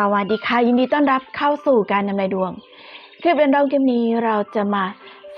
สวัสดีค่ะ ยินดีต้อนรับเข้าสู่การนำนายดวง คลิปเรนดอมคลิปนี้เราจะมา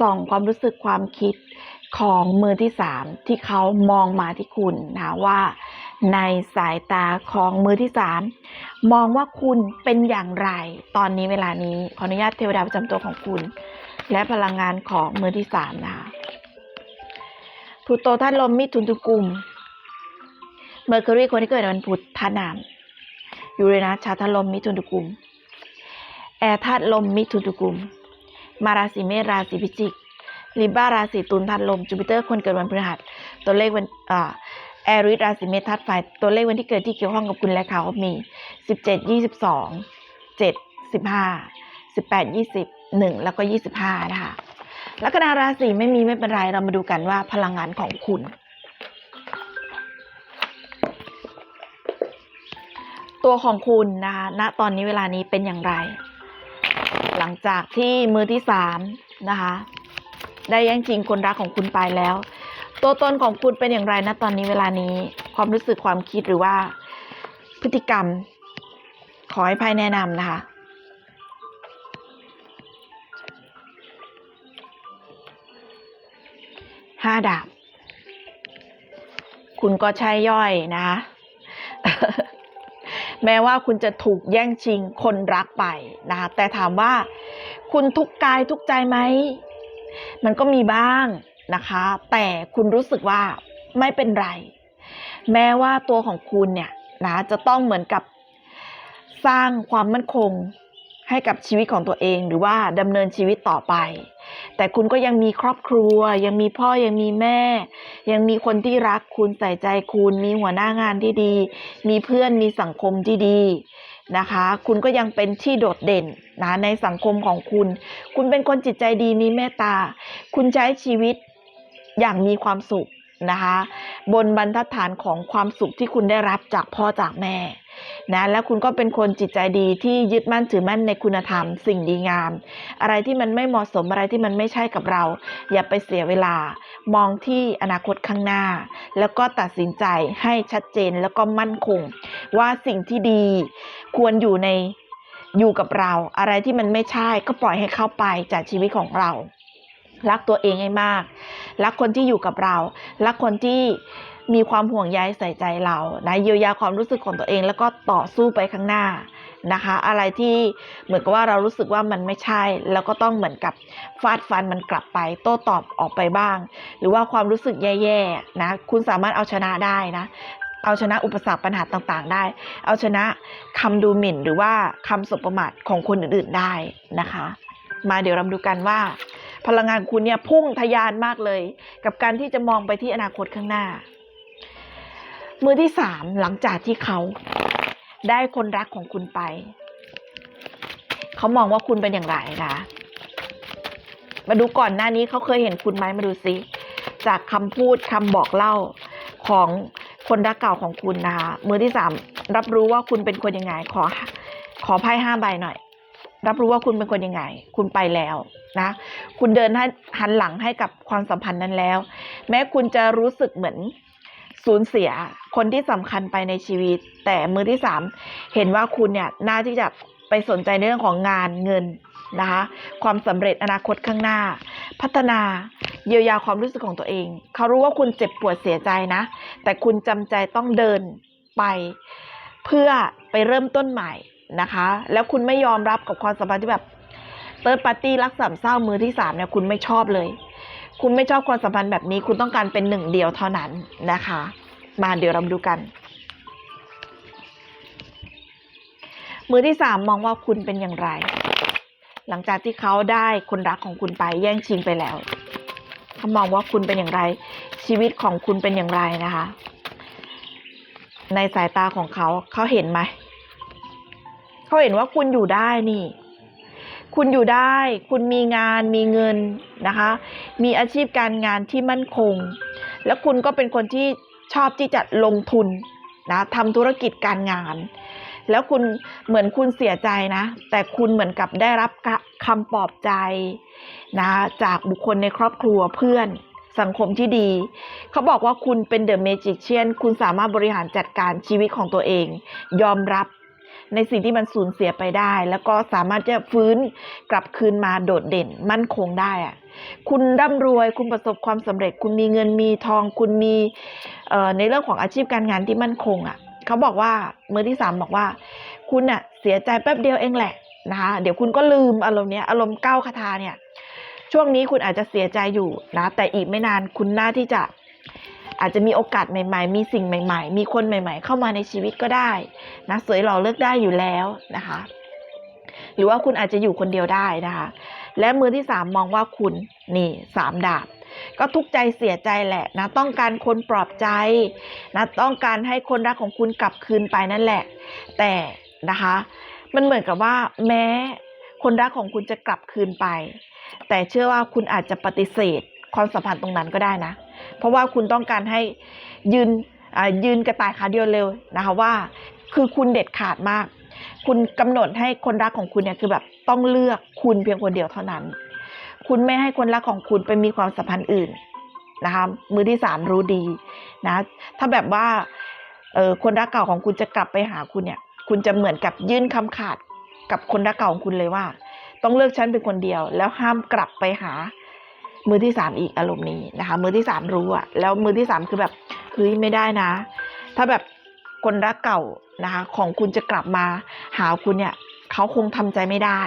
ส่องความรู้สึกความคิดของมือที่สามที่เขามองมาที่คุณนะว่า ในสายตาของมือที่สามมองว่าคุณเป็นอย่างไร ตอนนี้เวลานี้ขออนุญาตเทวดาประจำตัวของคุณ และพลังงานของมือที่สามนะคะพลูโตธาตุลมมิถุนตุกุมเมอร์คิวรีคนที่เกิดในวันพุธธาน้ำ ยูเรนัสชาวธาลมมิถุนตุกุม แอร์ธาตุลมมิถุนตุกุม มาราศีเมษราศีพิจิกลิบ้าราศีตุลธาตุลมจูปิเตอร์คนเกิดวันพฤหัส ตัวเลขวันอ่าแอริสราศีเมษธาตุไฟตัวเลขวันที่เกิดที่เกี่ยวข้องกับคุณและเขามีสิบเจ็ดยี่สิบสองเจ็ดสิบห้าสิบแปดยี่สิบหนึ่งแล้วก็ยี่สิบห้านะคะลัคนาราศีไม่มีไม่เป็นไรเรามาดูกันว่าพลังงานของคุณ ตัวของคุณนะคะณตอนนี้เวลานี้เป็นอย่างไร หลังจากที่มือที่สามนะคะได้แย่งชิงคนรักของคุณไปแล้ว ตัวตนของคุณเป็นอย่างไรณตอนนี้เวลานี้ความรู้สึกความคิดหรือว่า พฤติกรรม ขอให้ไพ่แนะนำนะคะห้าดาบ คุณก็ใช่ย่อยนะคะ แม้ว่าคุณจะถูกแย่งชิงคนรักไปนะคะแต่ถามว่าคุณทุกกายทุกใจไหม มันก็มีบ้างนะคะ แต่คุณรู้สึกว่าไม่เป็นไร แม้ว่าตัวของคุณเนี่ยนะจะต้องเหมือนกับสร้างความมั่นคง ให้กับชีวิตของตัวเองหรือว่าดำเนินชีวิตต่อไป แต่คุณก็ยังมีครอบครัว ยังมีพ่อยังมีแม่ ยังมีคนที่รักคุณใส่ใจคุณ มีหัวหน้างานที่ดี มีเพื่อนมีสังคมที่ดีนะคะ คุณก็ยังเป็นที่โดดเด่นนะในสังคมของคุณ คุณเป็นคนจิตใจดีมีเมตตา คุณใช้ชีวิตอย่างมีความสุขนะคะ บนบรรทัดฐานของความสุขที่คุณได้รับจากพ่อจากแม่ นะและคุณก็เป็นคนจิตใจดีที่ยึดมั่นถือมั่นในคุณธรรม สิ่งดีงาม อะไรที่มันไม่เหมาะสมอะไรที่มันไม่ใช่กับเรา อย่าไปเสียเวลามองที่อนาคตข้างหน้า แล้วก็ตัดสินใจให้ชัดเจนแล้วก็มั่นคง ว่าสิ่งที่ดีควรอยู่ในอยู่กับเรา อะไรที่มันไม่ใช่ก็ปล่อยให้เข้าไปจากชีวิตของเรารักตัวเองให้มาก รักคนที่อยู่กับเรา รักคนที่ มีความห่วงใยใส่ใจเรานะเยียวยาความรู้สึกของตัวเอง แล้วก็ต่อสู้ไปข้างหน้านะคะ อะไรที่เหมือนกับว่าเรารู้สึกว่ามันไม่ใช่ แล้วก็ต้องเหมือนกับฟาดฟันมันกลับไป โต้ตอบออกไปบ้าง หรือว่าความรู้สึกแย่ๆนะคุณสามารถเอาชนะได้นะเอาชนะอุปสรรคปัญหาต่างๆ ได้ เอาชนะคำดูหมิ่น หรือว่าคำสบประมาทของคนอื่นๆได้นะคะ มาเดี๋ยวเรามาดูกันว่า พลังงานคุณเนี่ยพุ่งทะยานมากเลย กับการที่จะมองไปที่อนาคตข้างหน้า มือที่สามหลังจากที่เขาได้คนรักของคุณไป เขามองว่าคุณเป็นอย่างไรนะมาดูก่อนหน้านี้เขาเคยเห็นคุณไหมมาดูซิจากคำพูดคำบอกเล่าของคนรักเก่าของคุณนะคะมือที่สามรับรู้ว่าคุณเป็นคนยังไง ขอ ขอไพ่ห้าใบหน่อย รับรู้ว่าคุณเป็นคนยังไง คุณไปแล้วนะ คุณเดินหันหลังให้กับความสัมพันธ์นั้นแล้ว แม้คุณจะรู้สึกเหมือน สูญเสียคนที่สำคัญไปในชีวิต แต่มือที่สามเห็นว่าคุณเนี่ยน่าที่จะไปสนใจในเรื่องของงานเงินนะคะความสำเร็จอนาคตข้างหน้า พัฒนาเยียวยาความรู้สึกของตัวเอง เขารู้ว่าคุณเจ็บปวดเสียใจนะ แต่คุณจำใจต้องเดินไป เพื่อไปเริ่มต้นใหม่นะคะ แล้วคุณไม่ยอมรับกับความสัมพันธ์ที่แบบเติร์ดปาร์ตี้รักสามเศร้ามือที่สามเนี่ยคุณไม่ชอบเลย คุณไม่ชอบความสัมพันธ์แบบนี้ คุณต้องการเป็นหนึ่งเดียวเท่านั้นนะคะ มาเดี๋ยวเราดูกัน มือที่สามมองว่าคุณเป็นอย่างไร หลังจากที่เขาได้คนรักของคุณไปแย่งชิงไปแล้วเขามองว่าคุณเป็นอย่างไร ชีวิตของคุณเป็นอย่างไรนะคะ ในสายตาของเขาเขาเห็นไหมเขาเห็นว่าคุณอยู่ได้นี่ คุณอยู่ได้ คุณมีงานมีเงินนะคะ มีอาชีพการงานที่มั่นคง แล้วคุณก็เป็นคนที่ชอบที่จะลงทุนนะทำธุรกิจการงาน แล้วคุณเหมือนคุณเสียใจนะ แต่คุณเหมือนกับได้รับคำปลอบใจนะจากบุคคลในครอบครัวเพื่อนสังคมที่ดี เขาบอกว่าคุณเป็นเดอะเมจิกเชียน คุณสามารถบริหารจัดการชีวิตของตัวเอง ยอมรับ ในสิ่งที่มันสูญเสียไปได้ แล้วก็สามารถจะฟื้นกลับคืนมาโดดเด่นมั่นคงได้อะคุณร่ำรวยคุณประสบความสำเร็จ คุณมีเงินมีทอง คุณมีในเรื่องของอาชีพการงานที่มั่นคงอะ่ะเขาบอกว่ามือที่สามบอกว่า คุณอะเสียใจแป๊บเดียวเองแหละนะคะเดี๋ยวคุณก็ลืมอารมณ์เนี้ยอารมณ์เก้าคาถาเนี่ยช่วงนี้คุณอาจจะเสียใจอยู่นะแต่อีกไม่นานคุณน่าที่จะ อาจจะมีโอกาสใหม่ๆ มีสิ่งใหม่ ๆ มีคนใหม่ ๆ เข้ามาในชีวิตก็ได้นะสวยหล่อเลือกได้อยู่แล้วนะคะ หรือว่าคุณอาจจะอยู่คนเดียวได้นะคะ และมือที่สามมองว่าคุณนี่สามดาบก็ทุกใจเสียใจแหละนะต้องการคนปลอบใจนะต้องการให้คนรักของคุณกลับคืนไปนั่นแหละ แต่นะคะ มันเหมือนกับว่าแม้คนรักของคุณจะกลับคืนไป แต่เชื่อว่าคุณอาจจะปฏิเสธความสัมพันธ์ตรงนั้นก็ได้นะ เพราะว่าคุณต้องการให้ยืนยืนกระต่ายขาเดียวเร็วนะคะว่า คือคุณเด็ดขาดมาก คุณกำหนดให้คนรักของคุณเนี่ยคือแบบต้องเลือกคุณเพียงคนเดียวเท่านั้น คุณไม่ให้คนรักของคุณไปมีความสัมพันธ์อื่นนะคะมือที่สามรู้ดีนะถ้าแบบว่าเออคนรักเก่าของคุณจะกลับไปหาคุณเนี่ยคุณจะเหมือนกับยื่นคำขาดกับคนรักเก่าของคุณเลยว่า ต้องเลือกฉันเป็นคนเดียว แล้วห้ามกลับไปหา มือที่สามอีกอารมณ์นี้นะคะ มือที่สามรู้อะแล้วมือที่สามคือแบบเฮ้ยไม่ได้นะ ถ้าแบบคนรักเก่านะคะ ของคุณจะกลับมา หาคุณเนี่ยเขาคงทำใจไม่ได้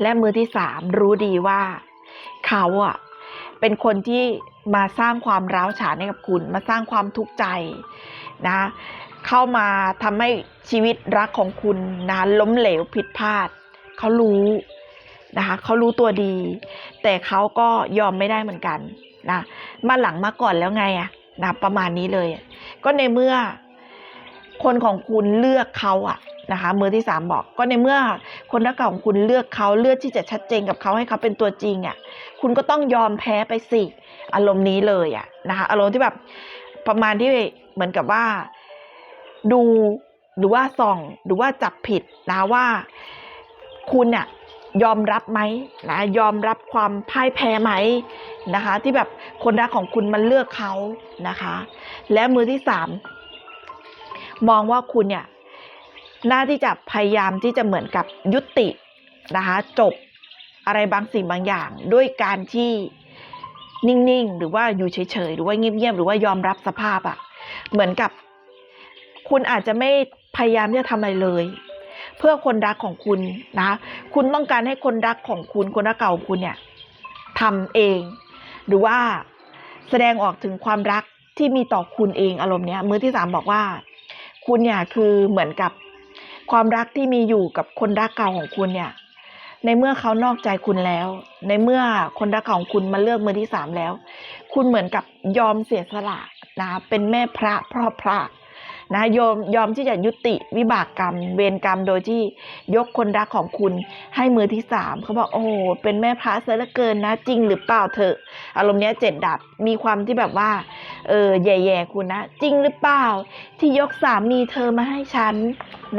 และมือที่สามรู้ดีว่าเขาอะเป็นคนที่มาสร้างความร้าวฉานให้กับคุณ มาสร้างความทุกข์ใจนะเข้ามาทำให้ชีวิตรักของคุณนะล้มเหลวผิดพลาด เขารู้ นะคะเขารู้ตัวดี แต่เขาก็ยอมไม่ได้เหมือนกันนะมาหลังมาก่อนแล้วไงอะนะประมาณนี้เลย ก็ในเมื่อคนของคุณเลือกเขาอะนะคะมือที่สามบอกก็ในเมื่อคนรักเก่าของคุณเลือกเขาเลือกที่จะชัดเจนกับเขาให้เขาเป็นตัวจริงอะคุณก็ต้องยอมแพ้ไปสิอารมณ์นี้เลยอะนะคะอารมณ์ที่แบบประมาณที่เหมือนกับว่า ดูหรือว่าส่องหรือว่าจับผิดนะว่าคุณเนี่ย ยอมรับไหมนะยอมรับความพ่ายแพ้ไหมนะคะ ที่แบบคนรักของคุณมันเลือกเขานะคะ และมือที่สามมองว่าคุณเนี่ยน่าที่จะพยายามที่จะเหมือนกับยุตินะคะจบอะไรบางสิ่งบางอย่าง ด้วยการที่นิ่งๆ หรือว่าอยู่เฉยๆ หรือว่าเงียบๆ หรือว่ายอมรับสภาพอะเหมือนกับ คุณอาจจะไม่พยายามที่จะทำอะไรเลย เพื่อคนรักของคุณนะ คุณต้องการให้คนรักของคุณคนรักเก่าของคุณเนี่ยทำเอง หรือว่าแสดงออกถึงความรักที่มีต่อคุณเองอารมณ์เนี้ยมือที่สามบอกว่า คุณเนี่ยคือเหมือนกับความรักที่มีอยู่กับคนรักเก่าของคุณเนี่ย ในเมื่อเขานอกใจคุณแล้ว ในเมื่อคนรักเก่าของคุณมาเลือกมือที่สามแล้ว คุณเหมือนกับยอมเสียสละนะเป็นแม่พระพ่อพระ นะยอมยอมที่จะยุติวิบากกรรม เวรกรรมโดยที่ยกคนรักของคุณให้มือที่สามเขาบอกโอ้โหเป็นแม่พระเสียเหลือเกินนะ จริงหรือเปล่าเถอะ อารมณ์เนี้ยเจ็ดดับมีความที่แบบว่าเออแย่ๆคุณนะ จริงหรือเปล่า ที่ยกสามีเธอมาให้ฉัน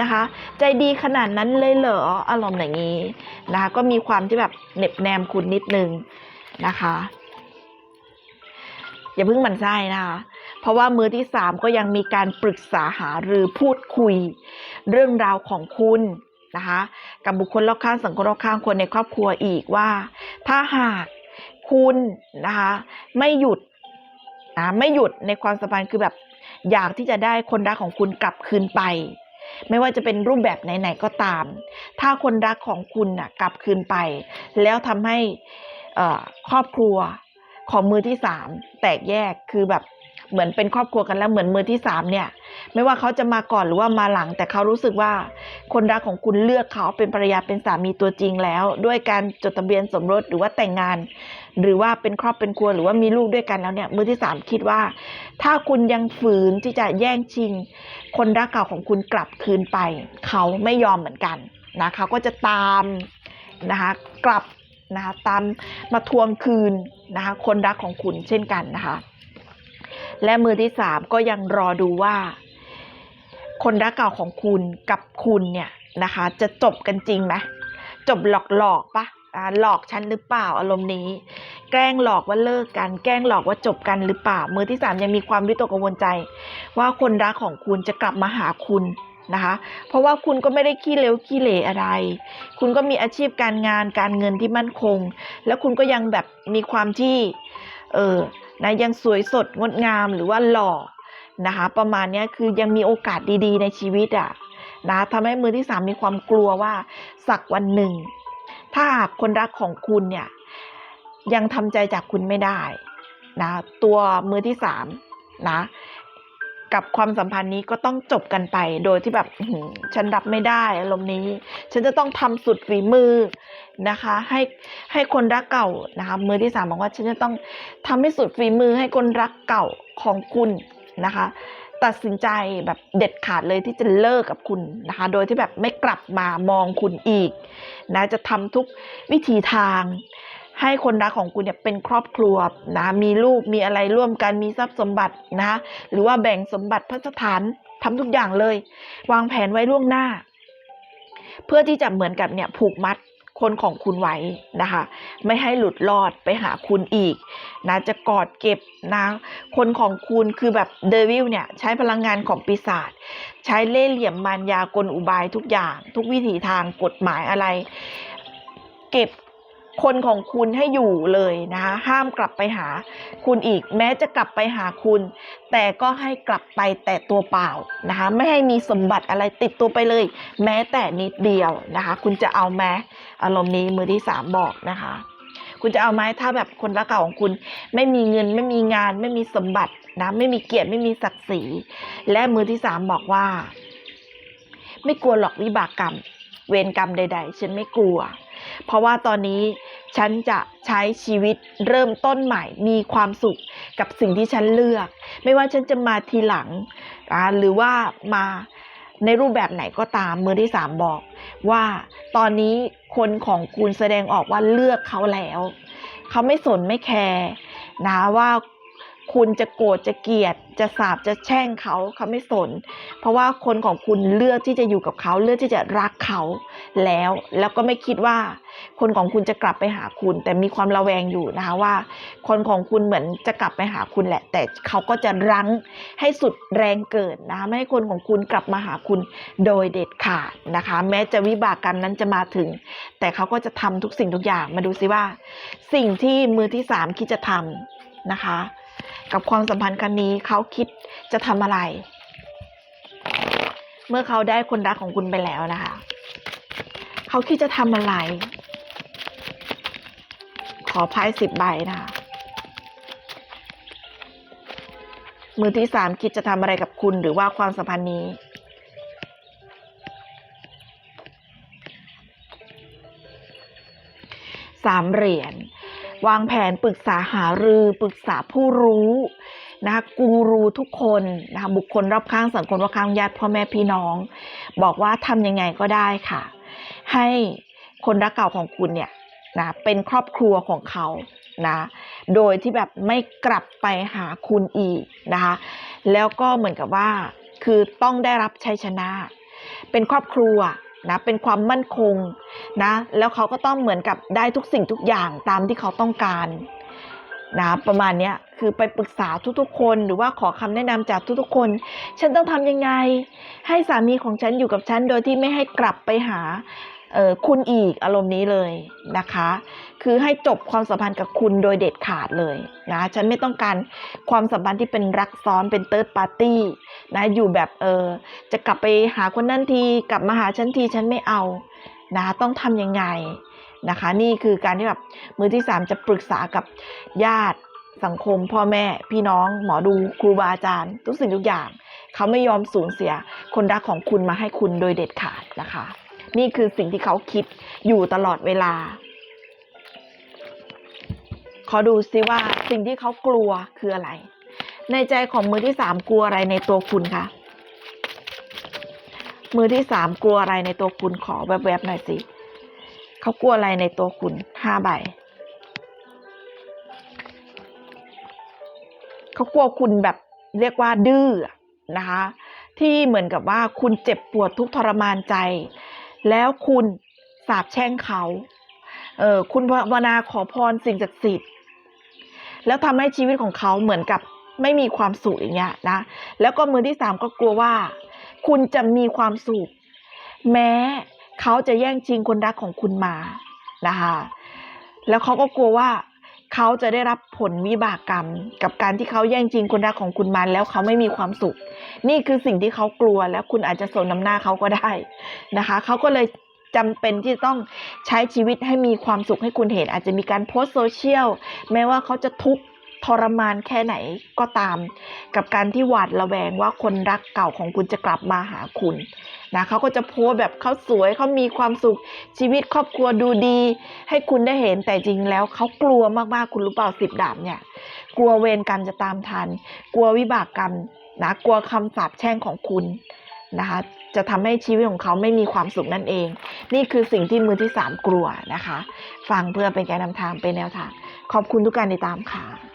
นะคะ ใจดีขนาดนั้นเลยเหรออารมณ์อย่างนี้นะคะก็มีความที่แบบเน็บแนมคุณนิดนึงนะคะ อย่าเพิ่งมันไส้นะคะ เพราะว่ามือที่สามก็ยังมีการปรึกษาหารือพูดคุย เรื่องราวของคุณนะคะกับบุคคลรอบข้างสังคมรอบข้างคนในครอบครัวอีกว่า ถ้าหากคุณนะคะไม่หยุดนะไม่หยุดในความสัมพันธ์คือแบบอยากที่จะได้คนรักของคุณกลับคืนไป ไม่ว่าจะเป็นรูปแบบไหนๆก็ตาม ถ้าคนรักของคุณน่ะกลับคืนไป แล้วทำให้ครอบครัวของมือที่สามแตกแยกคือแบบ เหมือนเป็นครอบครัวกันแล้วเหมือนมือที่สามเนี่ย ไม่ว่าเขาจะมาก่อนหรือว่ามาหลัง แต่เขารู้สึกว่า คนรักของคุณเลือกเขาเป็นภรรยาเป็นสามีตัวจริงแล้ว ด้วยการจดทะเบียนสมรสหรือว่าแต่งงาน หรือว่าเป็นครอบเป็นครัวหรือว่ามีลูกด้วยกันแล้วเนี่ยมือที่สามคิดว่า ถ้าคุณยังฝืนที่จะแย่งชิง คนรักเก่าของคุณกลับคืนไป เขาไม่ยอมเหมือนกันนะเขาก็จะตามนะคะกลับนะคะตามมาทวงคืนนะคะคนรักของคุณเช่นกันนะคะ และมือที่สามก็ยังรอดูว่า คนรักเก่าของคุณกับคุณเนี่ยนะคะ จะจบกันจริงไหมจบหลอกหลอกๆปะหลอกฉันหรือเปล่าอารมณ์นี้ แกล้งหลอกว่าเลิกกัน แกล้งหลอกว่าจบกันหรือเปล่า มือที่สามยังมีความวิตกกังวลใจ ว่าคนรักของคุณจะกลับมาหาคุณนะคะ เพราะว่าคุณก็ไม่ได้ขี้เลวขี้เหร่อะไร คุณก็มีอาชีพการงานการเงินที่มั่นคง แล้วคุณก็ยังแบบมีความที่ เออ นะยังสวยสดงดงามหรือว่าหล่อนะคะประมาณนี้คือยังมีโอกาสดีๆ ในชีวิตอะนะทำให้มือที่สามมีความกลัวว่าสักวันหนึ่ง ถ้าหากคนรักของคุณเนี่ยยังทำใจจากคุณไม่ได้นะตัวมือที่สามนะ กับความสัมพันธ์นี้ก็ต้องจบกันไป โดยที่แบบฉันรับไม่ได้อารมณ์นี้ ฉันจะต้องทำสุดฝีมือนะคะ ให้ให้คนรักเก่านะคะมือที่สามบอกว่าฉันจะต้องทำให้สุดฝีมือให้คนรักเก่าของคุณนะคะ ตัดสินใจแบบเด็ดขาดเลยที่จะเลิกกับคุณนะคะ โดยที่แบบไม่กลับมามองคุณอีกนะจะทำทุกวิธีทาง ให้คนรักของคุณเนี่ยเป็นครอบครัวนะมีลูกมีอะไรร่วมกันมีทรัพย์สมบัตินะหรือว่าแบ่งสมบัติพระสถานทำทุกอย่างเลย วางแผนไว้ล่วงหน้า เพื่อที่จะเหมือนกับเนี่ยผูกมัดคนของคุณไว้นะคะ ไม่ให้หลุดรอดไปหาคุณอีกนะจะกอดเก็บนะคนของคุณคือแบบเดวิลเนี่ยใช้พลังงานของปีศาจใช้เล่ห์เหลี่ยมมารยากลอุบายทุกอย่าง ทุกวิถีทางกฎหมายอะไร เก็บ คนของคุณให้อยู่เลยนะคะห้ามกลับไปหาคุณอีก แม้จะกลับไปหาคุณ แต่ก็ให้กลับไปแต่ตัวเปล่านะคะไม่ให้มีสมบัติอะไรติดตัวไปเลย แม้แต่นิดเดียวนะคะ คุณจะเอาแม้อารมณ์นี้มือที่สามบอกนะคะ คุณจะเอาไหมถ้าแบบคนรักเก่าของคุณ ไม่มีเงินไม่มีงาน ไม่มีสมบัตินะไม่มีเกียรติไม่มีศักดิ์ศรีและมือที่สามบอกว่า ไม่กลัวหรอกวิบากกรรม เวรกรรมใด ๆ ฉันไม่กลัว เพราะว่าตอนนี้ฉันจะใช้ชีวิตเริ่มต้นใหม่ มีความสุขกับสิ่งที่ฉันเลือก ไม่ว่าฉันจะมาทีหลัง หรือว่ามาในรูปแบบไหนก็ตามมือที่สามบอกว่าตอนนี้คนของคุณแสดงออกว่าเลือกเขาแล้ว เขาไม่สนไม่แคร์นะว่า คุณจะโกรธจะเกลียด จะสาบจะแช่งเขาเขาไม่สน เพราะว่าคนของคุณเลือกที่จะอยู่กับเขาเลือกที่จะรักเขาแล้ว แล้วก็ไม่คิดว่า คนของคุณจะกลับไปหาคุณ แต่มีความระแวงอยู่นะคะว่า คนของคุณเหมือนจะกลับไปหาคุณแหละ แต่เขาก็จะรั้งให้สุดแรงเกิดนะคะไม่ให้คนของคุณกลับมาหาคุณโดยเด็ดขาดนะคะ แม้จะวิบากกรรมนั้นจะมาถึง แต่เขาก็จะทำทุกสิ่งทุกอย่างมาดูซิว่า สิ่งที่มือที่สามคิดจะทำนะคะ กับความสัมพันธ์ครั้งนี้เขาคิดจะทำอะไร เมื่อเขาได้คนรักของคุณไปแล้วนะคะเขาคิดจะทำอะไร ขอไพ่สิบใบนะคะมือที่สามคิดจะทำอะไรกับคุณหรือว่าความสัมพันธ์นี้ สามเหรียญ วางแผนปรึกษาหารือปรึกษาผู้รู้นะคะกูรูทุกคนนะคะบุคคลรอบข้างสังคมรอบข้างญาติพ่อแม่พี่น้อง บอกว่าทำยังไงก็ได้ค่ะ ให้คนรักเก่าของคุณเนี่ยนะเป็นครอบครัวของเขานะโดยที่แบบไม่กลับไปหาคุณอีกนะคะแล้วก็เหมือนกับว่าคือต้องได้รับชัยชนะ เป็นครอบครัว นะเป็นความมั่นคงนะแล้วเขาก็ต้องเหมือนกับได้ทุกสิ่งทุกอย่างตามที่เขาต้องการนะประมาณนี้คือไปปรึกษาทุกๆ คนหรือว่าขอคำแนะนำจากทุกๆ คน ฉันต้องทำยังไง ให้สามีของฉันอยู่กับฉันโดยที่ไม่ให้กลับไปหาเอ่อคุณอีกอารมณ์นี้เลยนะคะ คือให้จบความสัมพันธ์กับคุณโดยเด็ดขาดเลยนะฉันไม่ต้องการความสัมพันธ์ที่เป็นรักซ้อนเป็นเติร์ดปาร์ตี้ นะอยู่แบบเออจะกลับไปหาคนนั้นทีกลับมาหาฉันทีฉันไม่เอานะต้องทำยังไงนะคะ นี่คือการที่แบบมือที่สามจะปรึกษากับญาติสังคม พ่อแม่พี่น้อง หมอดูครูบาอาจารย์ทุกสิ่งทุกอย่าง เขาไม่ยอมสูญเสีย คนรักของคุณมาให้คุณโดยเด็ดขาดนะคะ นี่คือสิ่งที่เขาคิดอยู่ตลอดเวลา ขอดูซิว่าสิ่งที่เขากลัวคืออะไร ในใจของมือที่สามกลัวอะไรในตัวคุณคะมือที่สามกลัวอะไรในตัวคุณขอแวบๆหน่อยสิเขากลัวอะไรในตัวคุณห้าใบเขากลัวคุณแบบเรียกว่าดื้อนะคะ ที่เหมือนกับว่าคุณเจ็บปวดทุกทรมานใจ แล้วคุณสาบแช่งเขาเออคุณภาวนาขอพรสิ่งศักดิ์สิทธิ์แล้วทำให้ชีวิตของเขาเหมือนกับ ไม่มีความสุขอย่างเงี้ยนะ แล้วก็มือที่สามก็กลัวว่า คุณจะมีความสุข แม้เขาจะแย่งชิงคนรักของคุณมานะคะแล้วเขาก็กลัวว่าเขาจะได้รับผลวิบากกรรม กับการที่เขาแย่งชิงคนรักของคุณมาแล้วเขาไม่มีความสุข นี่คือสิ่งที่เขากลัวแล้วคุณอาจจะสนน้ำหน้าเขาก็ได้นะคะเขาก็เลยจำเป็นที่ต้องใช้ชีวิตให้มีความสุขให้คุณเห็น อาจจะมีการโพสต์โซเชียลแม้ว่าเขาจะทุกข์ ทรมานแค่ไหนก็ตาม กับการที่หวาดระแวงว่าคนรักเก่าของคุณจะกลับมาหาคุณนะเขาก็จะโพสแบบเขาสวยเขามีความสุขชีวิตครอบครัวดูดี ให้คุณได้เห็นแต่จริงแล้วเขากลัวมากๆคุณรู้เปล่าสิบดาบเนี่ย กลัวเวรกรรมจะตามทัน กลัววิบากกรรมนะกลัวคำสาปแช่งของคุณนะคะจะทำให้ชีวิตของเขาไม่มีความสุขนั่นเอง นี่คือสิ่งที่มือที่สามกลัวนะคะ ฟังเพื่อเป็นการนำทางเป็นแนวทาง ขอบคุณทุกการติดตามค่ะ